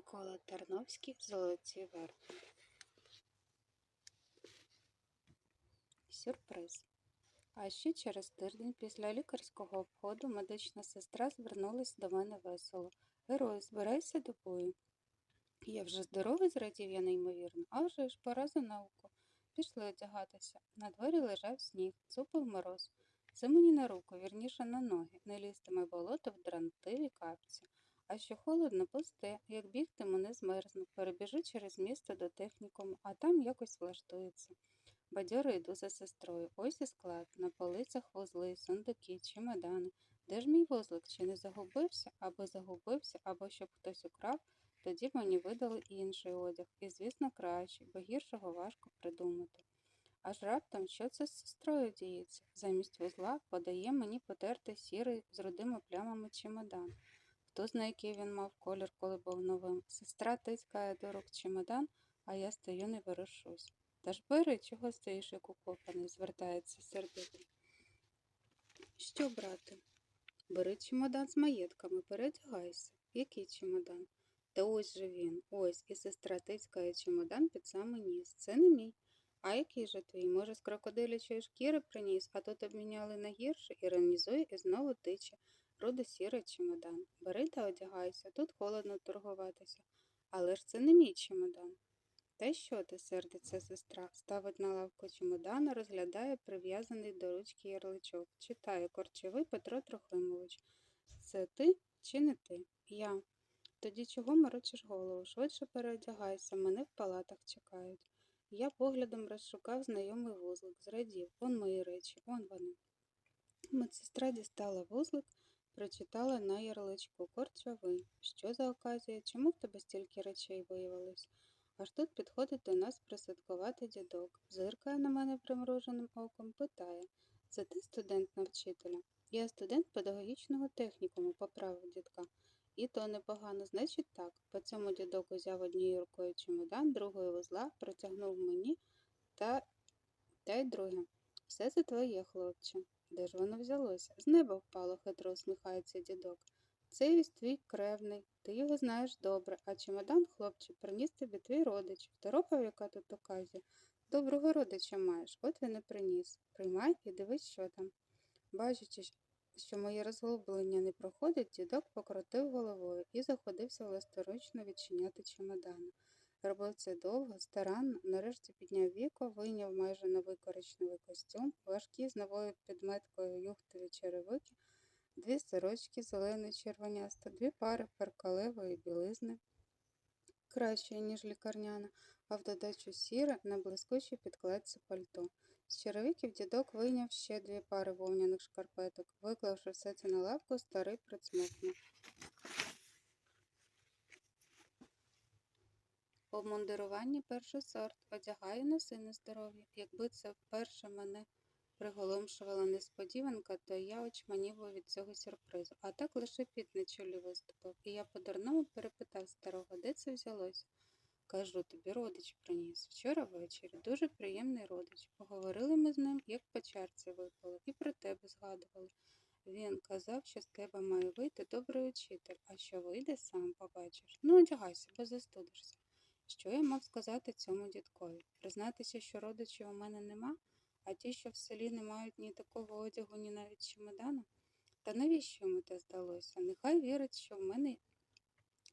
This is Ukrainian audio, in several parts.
Микола Тарновський Золоті верхи. Сюрприз. А ще через тиждень після лікарського обходу медична сестра звернулась до мене весело. Герой, збирайся до бою. Я вже здоровий, зрадів я неймовірно, а вже ж пора за науку. Пішли одягатися. На дворі лежав сніг, цупив мороз. Це мені на руку, вірніше на ноги, не лізтиме болото в дрантиві капці. А що холодно, пусте, як бігтиму, не змерзну, перебіжу через місто до технікуму, а там якось влаштується. Бадьоро йду за сестрою. Ось і склад, на полицях вузли, сундуки, чемодани. Де ж мій вузлик? Чи не загубився? Або загубився, або щоб хтось украв, тоді мені видали інший одяг, і, звісно, кращий, бо гіршого важко придумати. Аж раптом, що це з сестрою діється? Замість вузла подає мені потертий сірий з рудими плямами чемодан. Хто знає, який він мав колір, коли був новим. Сестра тицькає до рук чемодан, а я стою не ворушусь. Та ж бери, чого стоїш, як укопаний, звертається сердито. Що, брате? Бери чемодан з маєтками, передягайся. Який чемодан? Та ось же він, ось, і сестра тицькає чемодан під самий ніс. Це не мій. А який же твій? Може, з крокодилячої шкіри приніс, а тут обміняли на гірше, іронізує і знову тиче. Руди сірий чемодан. Бери та одягайся, тут холодно торгуватися. Але ж це не мій чемодан. Та що ти, сердиться сестра, ставить на лавку чемодана, розглядає прив'язаний до ручки ярличок. Читає корчовий Петро Трохимович. Це ти чи не ти? Я. Тоді чого морочиш голову? Швидше переодягайся, мене в палатах чекають. Я поглядом розшукав знайомий вузлик, зрадів. Он мої речі, он вони. Медсестра дістала вузлик, прочитала на ярличку корчовий. Що за оказія? Чому в тебе стільки речей виявилось? Аж тут підходить до нас присадкувати дідок, зиркає на мене примруженим оком, питає Це ти студент на вчителя? Я студент педагогічного технікуму, поправив дідка. І то непогано, значить так. По цьому дідок узяв однією рукою чемодан, другою вузла, протягнув мені та та й друге. Все це твоє, хлопче. Де ж воно взялося? З неба впало, хитро усміхається дідок. Це твій кревний, ти його знаєш добре, а чемодан, хлопче, приніс тобі твій родич. Второпав, яка тут оказія. Доброго родича маєш, от він і приніс. Приймай і дивись, що там. Бачачи, що моє розгублення не проходить, дідок покрутив головою і заходився власторучно відчиняти чемодани. Робив це довго, старанно, нарешті підняв віко, вийняв майже новий коричневий костюм, важкі з новою підметкою юхтові черевики, дві сорочки зеленої червонясто, дві пари перкалевої білизни, кращої, ніж лікарняна, а в додачу сіре на блискучій підкладці пальто. З черевиків дідок вийняв ще дві пари вовняних шкарпеток. Виклавши все це на лавку, старий прицмокнув. Обмундирування перший сорт, одягаю на здоров'я. Якби це вперше мене приголомшувала несподіванка, то я очманів від цього сюрпризу. А так лише під на чолі виступив, і я по-дурному перепитав старого, де це взялося. Кажу тобі, родич приніс. Вчора ввечері дуже приємний родич. Поговорили ми з ним, як по чарці випили, і про тебе згадували. Він казав, що з тебе має вийти добрий учитель, а що вийде, сам побачиш. Ну, одягайся, бо застудишся. Що я мав сказати цьому дідкові? Признатися, що родичів у мене нема, а ті, що в селі не мають ні такого одягу, ні навіть чемодана? Та навіщо йому те здалося? Нехай вірить, що в мене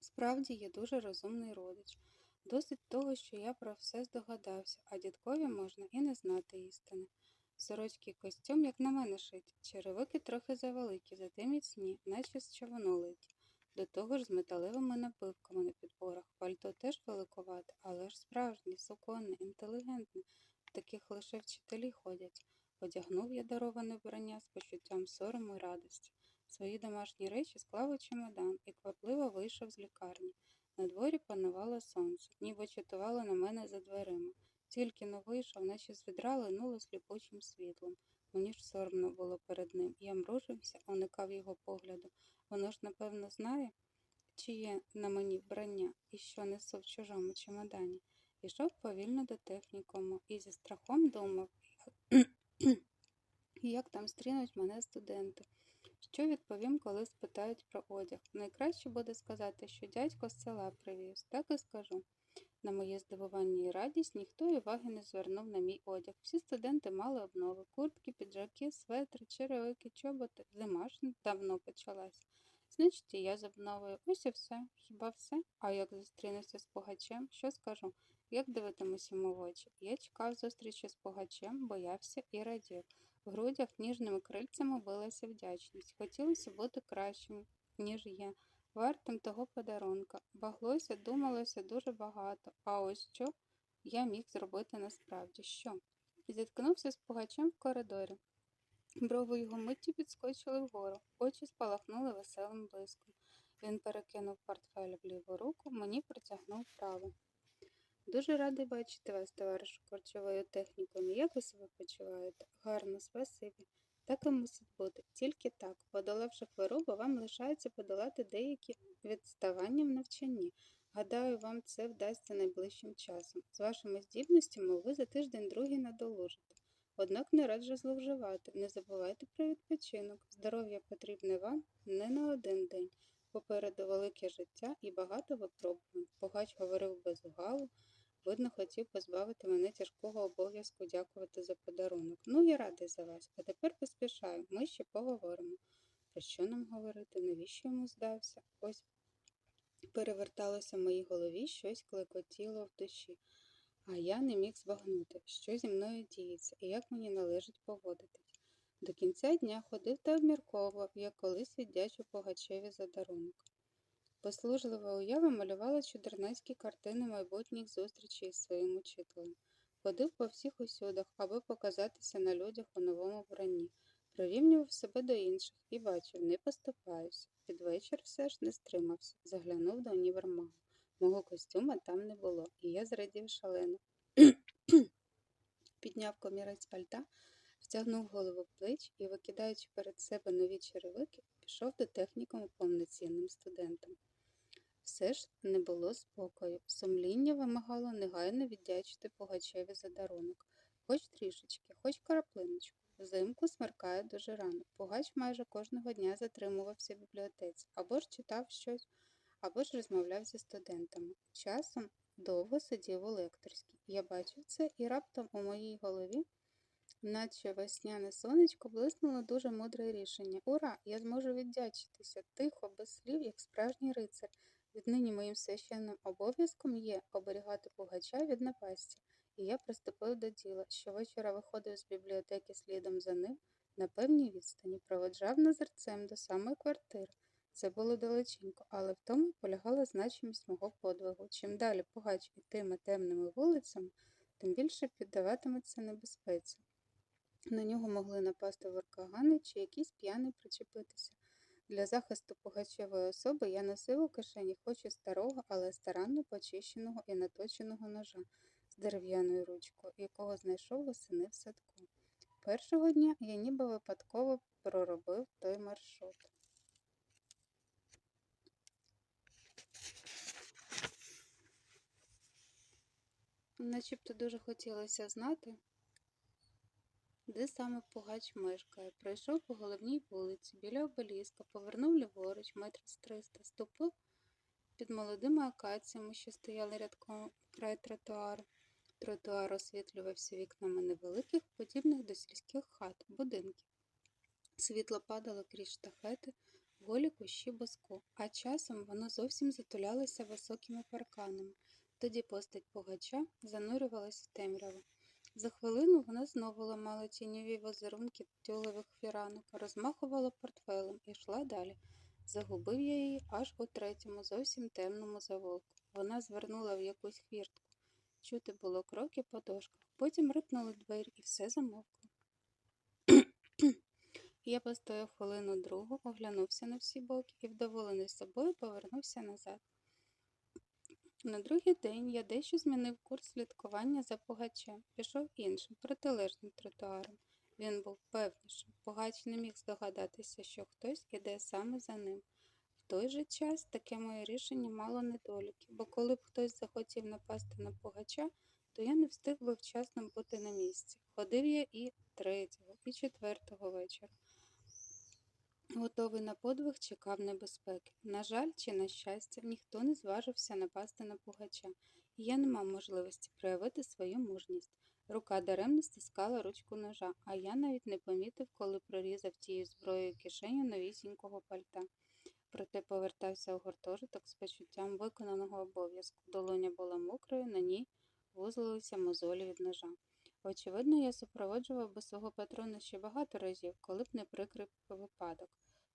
справді є дуже розумний родич. Досить того, що я про все здогадався, а дідкові можна і не знати істини. Сорочки костюм, як на мене шиті, черевики трохи завеликі, зате міцні, наче з човнолиті. До того ж з металевими набивками на підборах. Пальто теж великовате, але ж справжнє, суконне, інтелігентне. Таких лише вчителі ходять. Одягнув я дароване вбрання з почуттям сорому і радості. Свої домашні речі склав у чемодан і квапливо вийшов з лікарні. На дворі панувало сонце, ніби чатувало на мене за дверима. Тільки но вийшов, наче з відра линуло сліпучим світлом. Мені ж соромно було перед ним. Я мружився, уникав його погляду. Воно ж, напевно, знає, чи є на мені вбрання і що несу в чужому чемодані. Ішов повільно до технікуму і зі страхом думав, як там стрінуть мене студенти. Що відповім, коли спитають про одяг? Найкраще буде сказати, що дядько з села привіз, так і скажу. На моє здивування і радість ніхто уваги не звернув на мій одяг. Всі студенти мали обнови, куртки, піджаки, светри, черевики, чоботи. Зима ж давно почалась. Значить, і я з обновою. Ось і все. Хіба все? А як зустрінуся з погачем, що скажу? Як дивитимусь йому в очі? Я чекав зустрічі з погачем, боявся і радів. В грудях ніжними крильцями билася вдячність. Хотілося бути кращим, ніж є, вартим того подарунка. Баглося, думалося дуже багато. А ось що я міг зробити насправді? Що? Зіткнувся з пугачем в коридорі. Брови його миттю підскочили вгору, очі спалахнули веселим блиском. Він перекинув портфель в ліву руку, мені протягнув праву. Дуже радий бачити вас, товаришу корчовою технікумі. Як ви себе почуваєте? Гарно, спасибі. Так і мусить бути. Тільки так, подолавши хворобу, вам лишається подолати деякі відставання в навчанні. Гадаю, вам це вдасться найближчим часом. З вашими здібностями ви за тиждень другий надолужите. Однак не раджу зловживати. Не забувайте про відпочинок. Здоров'я потрібне вам не на один день. Попереду велике життя і багато випробувань. Погач говорив без угалу. Видно, хотів позбавити мене тяжкого обов'язку дякувати за подарунок. Ну, я радий за вас. А тепер поспішаю, ми ще поговоримо. Про що нам говорити? Навіщо йому здався? Ось переверталося в моїй голові, щось клекотіло в душі. А я не міг збагнути, що зі мною діється і як мені належить поводитись. До кінця дня ходив та обмірковував, як колись віддячу погачеві за дарунок. Послужлива уява малювала чудернацькі картини майбутніх зустрічей із своїм учителем. Ходив по всіх усюдах, аби показатися на людях у новому вбранні, прирівнював себе до інших і бачив, не поступаюся. Під вечір все ж не стримався, заглянув до універмагу. Мого костюма там не було, і я зрадів шалено. Підняв комірець пальта, втягнув голову в плеч і, викидаючи перед себе нові черевики, пішов до технікуму повноцінним студентом. Все ж не було спокою. Сумління вимагало негайно віддячити Пугачеві за дарунок. Хоч трішечки, хоч краплиночку. Взимку смеркає дуже рано. Пугач майже кожного дня затримувався в бібліотеці, або ж читав щось, або ж розмовляв зі студентами. Часом довго сидів у лекторській. Я бачив це, і раптом у моїй голові, наче весняне сонечко, блиснуло дуже мудре рішення. Ура! Я зможу віддячитися тихо, без слів, як справжній рицар. Віднині моїм священним обов'язком є оберігати пугача від напасті, і я приступив до діла. Щовечора виходив з бібліотеки слідом за ним на певній відстані, проводжав назерцем до самої квартири. Це було далеченько, але в тому полягала значимість мого подвигу. Чим далі пугач ітиме темними вулицями, тим більше піддаватиметься небезпеці. На нього могли напасти воркагани чи якийсь п'яний причепитися. Для захисту пугачевої особи я носив у кишені хоч і старого, але старанно почищеного і наточеного ножа з дерев'яною ручкою, якого знайшов восени в садку. Першого дня я ніби випадково проробив той маршрут. Начебто дуже хотілося знати, де саме пугач мешкає. Пройшов по головній вулиці, біля обеліска, повернув ліворуч, метр з триста, ступив під молодими акаціями, що стояли рядком край тротуару. Тротуар освітлювався вікнами невеликих, подібних до сільських хат, будинків. Світло падало крізь штахети, голі кущі боску, а часом воно зовсім затулялося високими парканами. Тоді постать пугача занурювалась в темряву. За хвилину вона знову ламала тіньові візерунки тюлевих фіранок, розмахувала портфелем і йшла далі. Загубив я її аж у третьому, зовсім темному заволку. Вона звернула в якусь хвіртку. Чути було кроки по дошках. Потім рипнули двері і все замовкло. я постояв хвилину другу, оглянувся на всі боки і, вдоволений собою, повернувся назад. На другий день я дещо змінив курс слідкування за пугачем, пішов іншим, протилежним тротуаром. Він був певнішим. Пугач не міг здогадатися, що хтось іде саме за ним. В той же час таке моє рішення мало недоліки, бо коли б хтось захотів напасти на пугача, то я не встиг би вчасно бути на місці. Ходив я і третього, і четвертого вечора. Готовий на подвиг, чекав небезпеки. На жаль, чи на щастя, ніхто не зважився напасти на пугача, і я не мав можливості проявити свою мужність. Рука даремно стискала ручку ножа, а я навіть не помітив, коли прорізав тією зброєю кишеню новісінького пальта. Проте повертався у гуртожиток з почуттям виконаного обов'язку. Долоня була мокрою, на ній вузлилися мозолі від ножа. Очевидно, я супроводжував би свого патрона ще багато разів, коли б не прикрив випадок.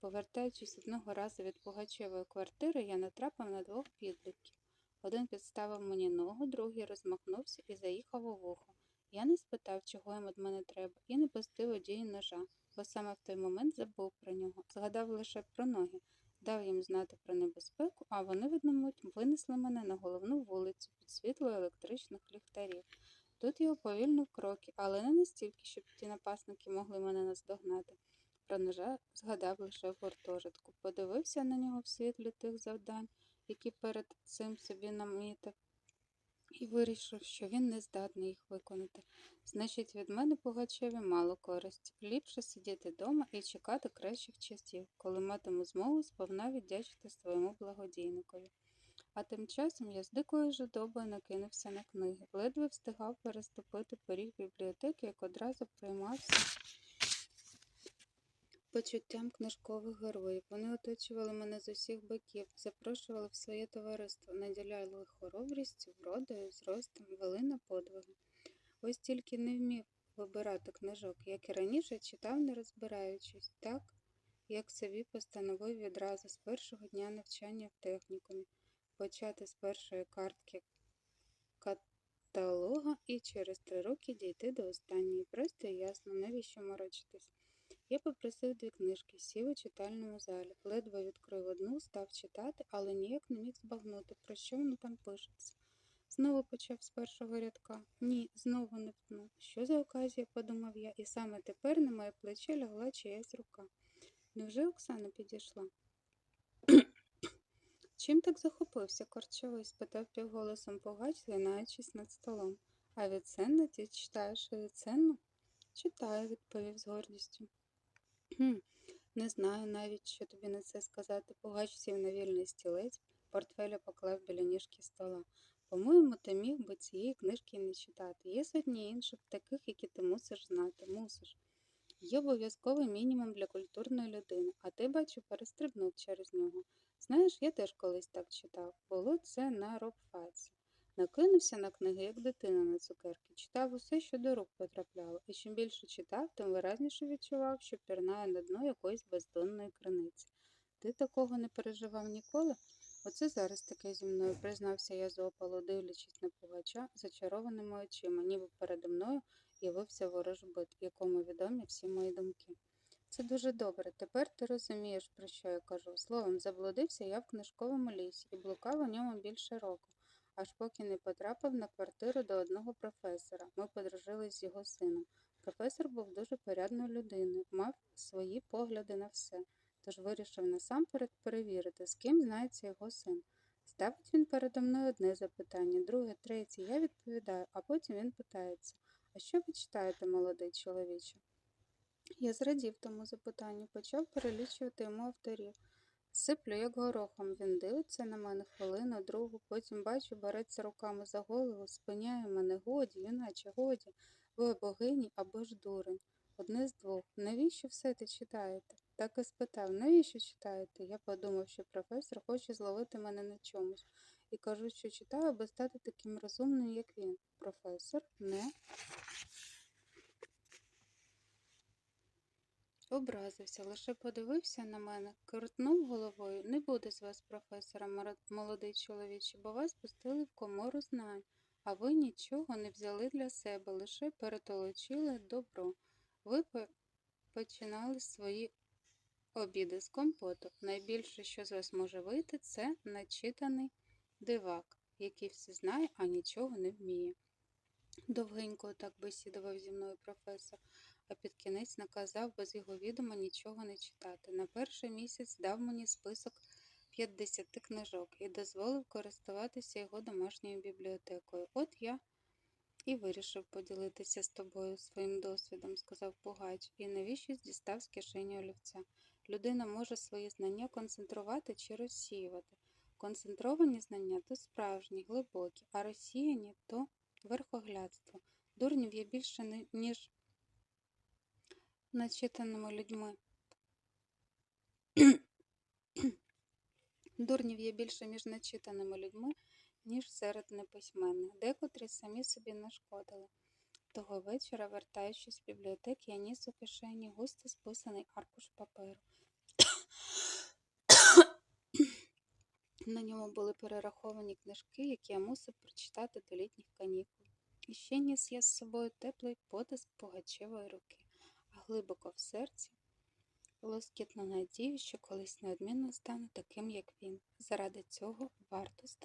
Повертаючись одного разу від Пугачевої квартири, я натрапив на двох підлітків. Один підставив мені ногу, другий розмахнувся і заїхав у вухо. Я не спитав, чого їм від мене треба, і не пустив у ножа, бо саме в той момент забув про нього, згадав лише про ноги, дав їм знати про небезпеку, а вони в одну винесли мене на головну вулицю під світло електричних ліхтарів. Тут я уповільнив кроки, але не настільки, щоб ті напасники могли мене наздогнати. Про ножа згадав лише в гуртожитку, подивився на нього в світлі тих завдань, які перед цим собі намітив, і вирішив, що він не здатний їх виконати. Значить, від мене Пугачеві мало користі. Ліпше сидіти вдома і чекати кращих часів, коли матиму змогу сповна віддячити своєму благодійникові. А тим часом я з дикою жадобою накинувся на книги, ледве встигав переступити поріг бібліотеки, як одразу приймався почуттям книжкових героїв. Вони оточували мене з усіх боків, запрошували в своє товариство, наділяли хоробрістю, вродою, зростом, вели на подвиги. Ось тільки не вмів вибирати книжок, як і раніше читав, не розбираючись, так, як собі постановив відразу з першого дня навчання в технікумі, почати з першої картки каталога і через три роки дійти до останньої. Просто і ясно, навіщо морочитись. Я попросив дві книжки, сів у читальному залі, ледве відкрив одну, став читати, але ніяк не міг збагнути, про що воно там пишеться. Знову почав з першого рядка. Ні, знову не втнув. Що за оказія, подумав я, і саме тепер на моє плече лягла чиясь рука. Невже Оксана підійшла? Чим так захопився корчовий? спитав півголосом погач, злинаючись над столом. А Віценна ти читаєш Віценну? Читаю, відповів з гордістю. «Хм, Не знаю навіть, що тобі на це сказати. Пугач сів на вільний стілець, портфеля поклав біля ніжки стола. По-моєму, ти міг би цієї книжки не читати. Є сотні інших таких, які ти мусиш знати, мусиш. Є обов'язковий мінімум для культурної людини, а ти, бачу, перестрибнув через нього. Знаєш, я теж колись так читав. Було це на робфаці. Накинувся на книги, як дитина на цукерки, читав усе, що до рук потрапляло, і чим більше читав, тим виразніше відчував, що пірнає на дно якоїсь бездонної криниці. Ти такого не переживав ніколи? Оце зараз таке зі мною, признався я з опалу, дивлячись на пугача, зачарованими очима, ніби передо мною явився ворожбит, якому відомі всі мої думки. Це дуже добре. Тепер ти розумієш, про що я кажу. Словом, заблудився я в книжковому лісі і блукав у ньому більше року аж поки не потрапив на квартиру до одного професора. Ми подружились з його сином. Професор був дуже порядною людиною, мав свої погляди на все, тож вирішив насамперед перевірити, з ким знається його син. Ставить він передо мною одне запитання, друге, третє. Я відповідаю, а потім він питається А що ви читаєте, молодий чоловіче? Я зрадів тому запитанню, почав перелічувати йому авторів. Сиплю, як горохом. Він дивиться на мене хвилину, другу, потім бачу, береться руками за голову, спиняє мене годі, юначе, годі, ви богині або ж дурень. Одне з двох. Навіщо все те читаєте? Так і спитав, навіщо читаєте? Я подумав, що професор хоче зловити мене на чомусь. І кажу, що читаю, аби стати таким розумним, як він. Професор не. Образився, лише подивився на мене, крутнув головою. Не буде з вас, професора, молодий чоловіче, бо вас пустили в комору знань, а ви нічого не взяли для себе, лише перетолочили добро. Ви починали свої обіди з компоту. Найбільше, що з вас може вийти, це начитаний дивак, який все знає, а нічого не вміє. Довгенько так бесідував зі мною професор а під кінець наказав без його відома нічого не читати. На перший місяць дав мені список 50 книжок і дозволив користуватися його домашньою бібліотекою. От я і вирішив поділитися з тобою своїм досвідом, сказав Пугач, і навіщо дістав з кишені олівця. Людина може свої знання концентрувати чи розсіювати. Концентровані знання то справжні, глибокі, а розсіяні то верхоглядство. Дурнів є більше, ніж начитаними людьми. Дурнів є більше між начитаними людьми, ніж серед неписьменних. Декотрі самі собі нашкодили. Того вечора, вертаючись з бібліотеки, я ніс у кишені густо списаний аркуш паперу. На ньому були перераховані книжки, які я мусив прочитати до літніх канікул. І ще ніс я з собою теплий потиск пугачевої руки, глибоко в серці лоскітну надію, що колись неодмінно стану таким, як він. Заради цього варто старатися.